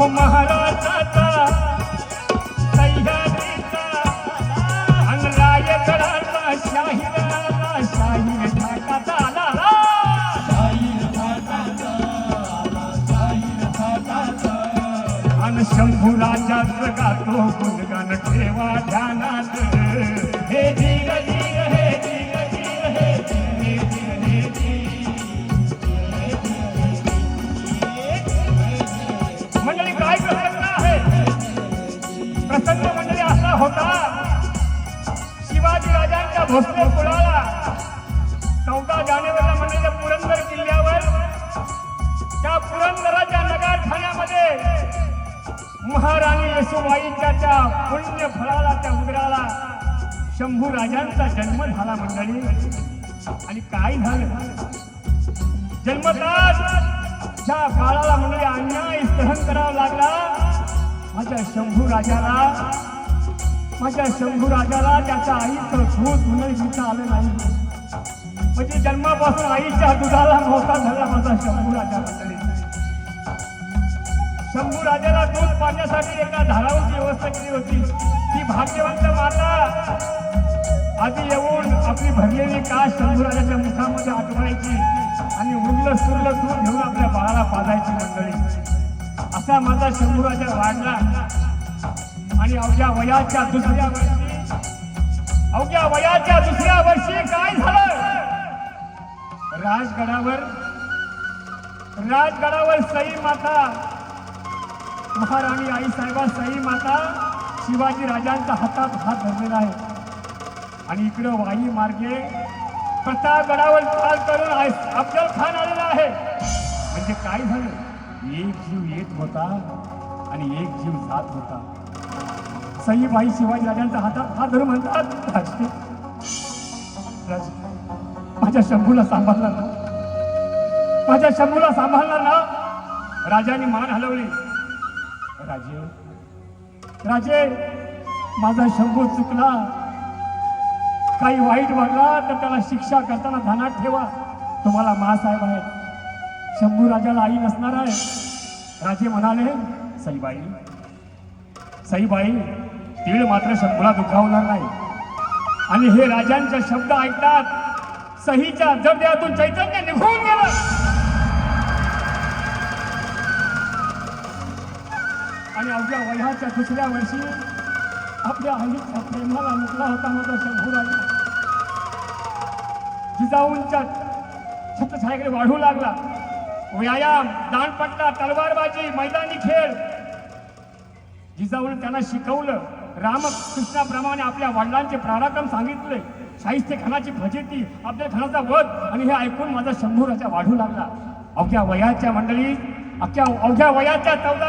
अहो महाराजाचा सह्याद्रीचा अन रायगडाचा शाहीराचा शाहीर ठाकाचा आला. अन शंभू राजाचं गुणगान ठेवा ध्यानात. मंडळी होता. शिवाजी राजांच्या भोसले कुळाला चौदा जानेवारीला म्हणलेल्या पुरंदर किल्ल्यावर त्या पुरंदराच्या नगारखान्यामध्ये महाराणी येसुबाईच्या त्या पुण्य फळाला त्या उदराला शंभू राजांचा जन्म झाला मंडळी. आणि काय झालं? जन्मताच ज्या बाळाला म्हणजे अन्याय सहन करावा लागला माझ्या शंभू राजाला माझ्या शंभू राजाला त्याच्या आईचं दूध म्हणून पिता आलं नाही. म्हणजे जन्मापासून आईच्या दुधाला मोठा झाला माझा शंभू राजा. शंभू राजाला दूध पाण्यासाठी एका धारावरची व्यवस्था केली होती ती भाग्यवंत माता आधी येऊन आपली भरलेली काश शंभू राजाच्या मुखामध्ये आठवायची आणि उरलं सुरलं दूध घेऊन आपल्या बाळाला पाजायची मंडळी. असा माझा शंभू राजा वाढला. आणि अवघ्या वयाच्या दुसऱ्या वर्षी अवघ्या वयाच्या दुसऱ्या वर्षी काय झालं? राजगडावर राजगडावर सई माता महाराणी आई साहेबा सई माता शिवाजी राजांच्या हातात हात धरलेला आहे. आणि इकडं वाई मार्गे प्रतापगडावर चाल करून अफजल खान आलेला आहे. म्हणजे काय झालं? एक जीव येत होता आणि एक जीव जात होता. सईबाई शिवाजी राजांचा हातात हा धर म्हणतात राजे माझ्या शंभूला सांभाळणार ना. माझ्या शंभूला सांभाळणार ना. राजाने मान हलवली. राजे राजे माझा शंभू चुकला. काही वाईट वागला तर त्याला शिक्षा करताना ध्यानात ठेवा. तुम्हाला महासाहेब आहेत. शंभू राजाला आई नसणार आहे. राजे म्हणाले सईबाई सईबाई तीळ मात्र शंभूला दुखावणार नाही. आणि हे राजांचे शब्द ऐकतात सहीच्या जडद्यातून चैतन्य निघून गेलं. आणि अवघ्या वयाच्या दुसऱ्या वर्षी आपल्या आईच्या प्रेमाला मुकला होता माझा शंभू राजा जिजाऊंच्या छत्रछायाकडे वाढू लागला. व्यायाम दांडपट्टा तलवारबाजी मैदानी खेळ. जिजाऊन त्यांना शिकवलं. रामकृष्णाप्रमाणे आपल्या वडिलांचे पराक्रम सांगितले. शाहिस्ते खानाची फजिती आपल्या खानाचा वध आणि हे ऐकून माझा शंभू राजा वाढू लागला. अवघ्या वयाच्या मंडळी अख्या अवघ्या वयाच्या चौदा